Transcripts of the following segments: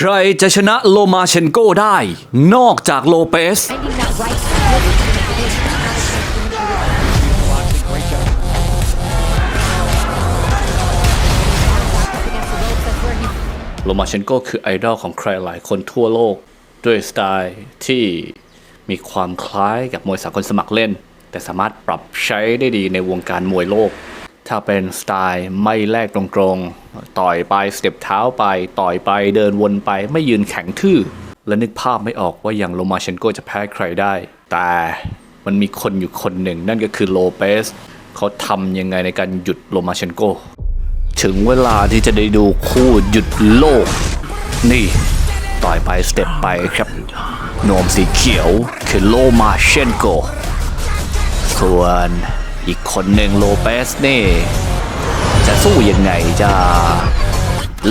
ใครจะชนะโลมาเชนโกได้ นอกจากโลเปส โลมาเชนโกคือไอดอลของใครหลายคนทั่วโลก ด้วยสไตล์ที่มีความคล้ายกับมวยสากลสมัครเล่น แต่สามารถปรับใช้ได้ดีในวงการมวยโลก ถ้าเป็นสไตล์ไม่แลกตรงๆ ต่อยไปสเต็ปเท้าไปต่อยไปเดินวนไปไม่ยืนแข็งทื่อ และนึกภาพไม่ออกว่าอย่างโลมาเชนโกจะแพ้ใครได้ แต่มันมีคนอยู่คนหนึ่ง นั่นก็คือโลเปสเขาทำยังไงในการหยุดโลมาเชนโก ถึงเวลาที่จะได้ดูคู่หยุดโลก นี่ ต่อยไปสเต็ปไปครับนวมสีเขียวคือโลมาเชนโก ส่วนอีกคนหนึ่งโลเปสนี่ จะสู้ยังไงจะ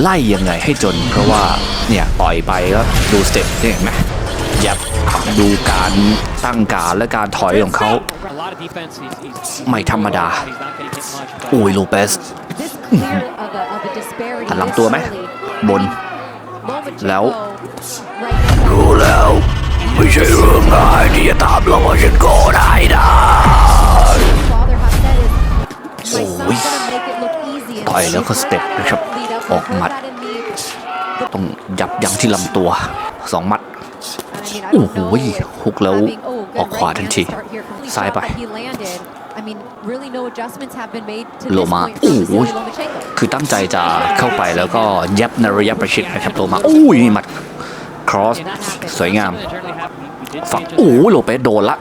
ไล่ยังไงให้จน เพราะว่าเนี่ยต่อยไปก็ดูสเต็ปนี่เห็นไหมยับดูการตั้งการและการถอยของเขาไม่ธรรมดาอุ้ยโลเปสหันหลังตัวไหมบน แล้ว รู้แล้ว ไม่ใช่เรื่องง่ายที่จะตามโลมาเชน เคอสเต็ปนะครับ ออกหมัด ต้องยับยั้งที่ลำตัวสองหมัด โอ้โหฮุกแล้วออกขวาทันที ซ้ายไปโลมาโอ้โหคือตั้งใจจะเข้าไปแล้วก็ยับในระยะประชิดนะครับโลมาโอ้ยหมัดครอส สวยงามฝั่งโอ้โลเปโดนละ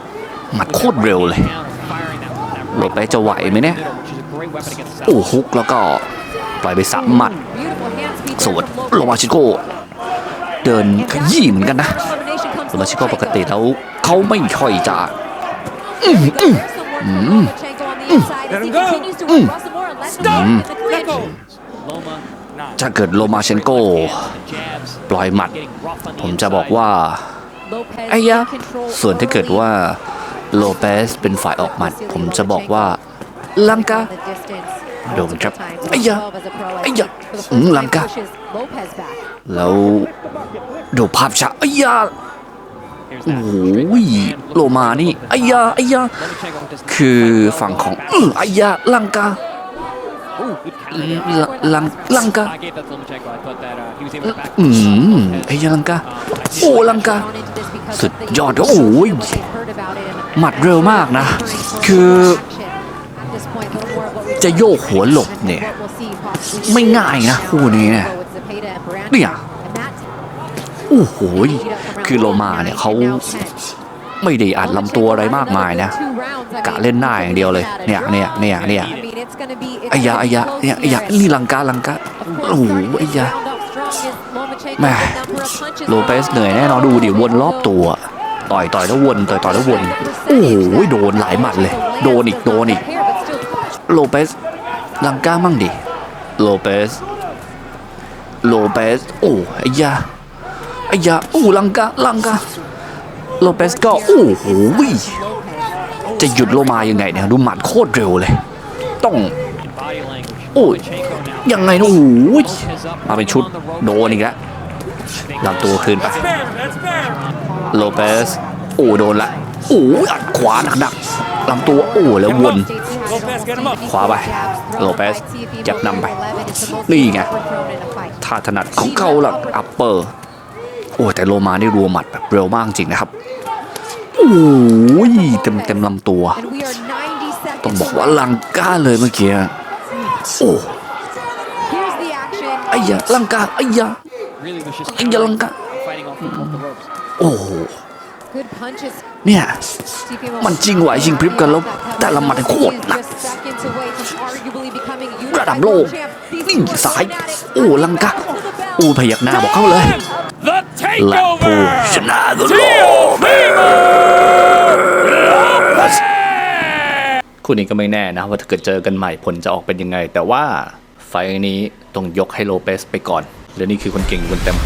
หมัดโคตรเร็วเลย โลเปจะไหวไหมเนี่ย โอ้ฮุกแล้วก็ ล่อยไปสามหมัด Beautiful hand speed ส่วน there from โล Lopez. มาชิโกเดินขยี้เหมือนกันนะ Elimination comes โลมาชิโกปกติ Lomachenko. แล้วเขาไม่ค่อยจะ There's some work from Lomachenko on the inside as he continues to work Russell Moore and lets him in the clinch. Loma, ถ้าเกิดโลมาเชนโก jabs, ปล่อยหมัด getting rough on the ผมจะบอก inside. ว่า Lopez ไอ้ยะ in control ส่วนถ้าเกิด early. ว่าโลเปสเป็นฝ่ายออกหมัด ผมจะบอกว่า ลังกา The distance โดนครับ multiple times. ไอ้ยะ12 as a pro, ไอ้ as ยะ he, for the อืม first ลัง time, กา pushes Lopez back. แล้วดูภาพช้าไอ้ยา Here's โอ้ that. โหโลมานี่ไอ้ยาไอ้ยา Lomachenko does not คือ fight well ฝั่ง on ของ back. อื้อไอ้ยาลังกา Ooh, good counter there. ลังลังกา I gave that to Lomachenko. I thought that uh, he was able to back อื himself ม off ไอ้ his, ยาลังกา um, โอ้ลังกา Gone into this because สุด of the ยอด social โอ้ย what they've heard about it and หมัดเร็วมากนะ คือ จะโยกหัวหลบเนี่ย ไม่ง่ายนะคู่นี้เนี่ยเนี่ยโอ้โหคือโลมาเนี่ยเขาไม่ได้อัดลำตัวอะไรมากมายนะกะเล่นหน้าอย่างเดียวเลย เนี่ยเนี่ยเนี่ยเนี่ยไอ้ยาไอ้ยาเนี่ยไอ้ยานี่ลังกาลังกาโอ้โหไอ้ยาแม่โลเปสเหนื่อยแน่นอนดูดิวนรอบตัว ต่อยต่อยแล้ววนต่อยต่อยแล้ววน โอ้โหโดนหลายหมัดเลย โดนอีกโดนอีก โลเปสลังกามั่งดิ โลเปส โลเปส โอ้ไอ้ยาไอ้ยาโอ้ลังกาลังกาโลเปสก็ โอ้โหจะหยุดโลมายังไงเนี่ย ดูหมัดโคตรเร็วเลย ต้อง โอ้ย ยังไงนะโอ้โห is up. มาเป็นชุด โดนอีกแล้วลำตัวคืนไป โลเปส โอ้โดนละ โอ้อัดขวาหนักๆลำตัว โอ้แล้ววน ขวาไปโลเปสจับนำไป นี่ไงท่าถนัดของเขาหลักอัปเปอร์ โอ้แต่โลมานี่รัวหมัดแบบเร็วมากจริงนะครับ โอ้ยเต็มเต็มๆลำตัว ต้องบอกว่าลังกาเลยเมื่อกี้ โอ้ไอ้ยาลังกาไอ้ยา Really was just Ay, jalan ka. fighting off, off the ropes. โอ้ เนี่ยมันจริงไหวจริงพริบกันแล้วแต่ละหมัดโคตรหนักระดับโลกนี่สายโอ้ลังกาโอ้พยักหน้าบอกเข้าเลย The และผู้ takeover! ชนะก็โลเปสคู่นี้ก็ไม่แน่นะ ว่าถ้าเกิดเจอกันใหม่ผลจะออกเป็นยังไง แต่ว่าไฟล์นี้ต้องยกให้โลเปสไปก่อนและนี่คือคนเก่งคนเต็ม